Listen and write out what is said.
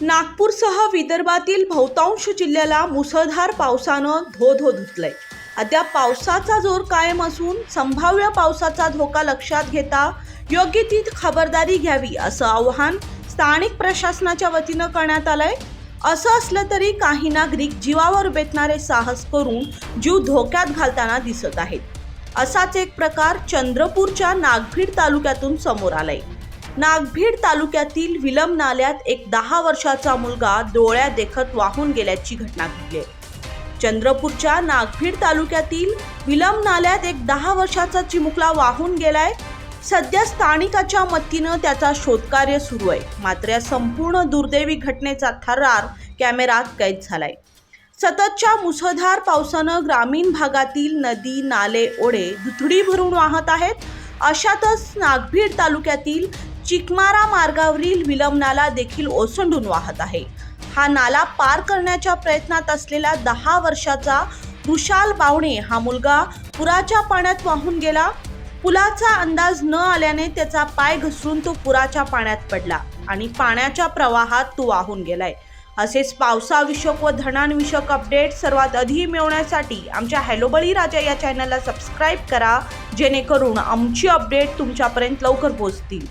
नागपूरसह विदर्भातील बहुतांश जिल्ह्याला मुसळधार पावसानं धो धो धुतलंय. अद्याप पावसाचा जोर कायम असून संभाव्य पावसाचा धोका लक्षात घेता योग्य ती खबरदारी घ्यावी असं आवाहन स्थानिक प्रशासनाच्या वतीनं करण्यात आलंय. असं असलं तरी काही नागरिक जीवावर बेतणारे साहस करून जीव धोक्यात घालताना दिसत आहेत. असाच एक प्रकार चंद्रपूरच्या नागभीड तालुक्यातून समोर आलाय. नागभीड तालुक्यातील विलंब नाल्यात एक दहा वर्षाचा मुलगा डोळ्या देखत वाहून गेल्याची घटना घडली. चंद्रपूरच्या नागभीड तालुक्यातील विलंब नाल्यात एक दहा वर्षाचा चिमुकला वाहून गेलाय. सध्या स्थानिकाच्या मतीनं त्याचा शोधकार्य सुरू आहे. मात्र या संपूर्ण दुर्दैवी घटनेचा थरार कॅमेरात कैद झालाय. सततच्या मुसळधार पावसानं ग्रामीण भागातील नदी नाले ओढे दुथडी भरून वाहत आहेत. अशातच नागभीड तालुक्यातील चिकमारा मार्गावरील विलम नाला देखील ओसंडून वाहत आहे. हा नाला पार करण्याच्या प्रयत्नात असलेला दहा वर्षाचा वृषाल बावणे हा मुलगा पुराच्या पाण्यात वाहून गेला. पुलाचा अंदाज न आल्याने त्याचा पाय घसरून तो पुराच्या पाण्यात पडला आणि पाण्याच्या प्रवाहात तो वाहून गेलाय. असेच पावसाविषयक व धनांविषयक अपडेट सर्वात आधी मिळवण्यासाठी आमच्या हॅलोबळी राजा या चॅनलला सबस्क्राईब करा जेणेकरून आमची अपडेट तुमच्यापर्यंत लवकर पोहोचतील.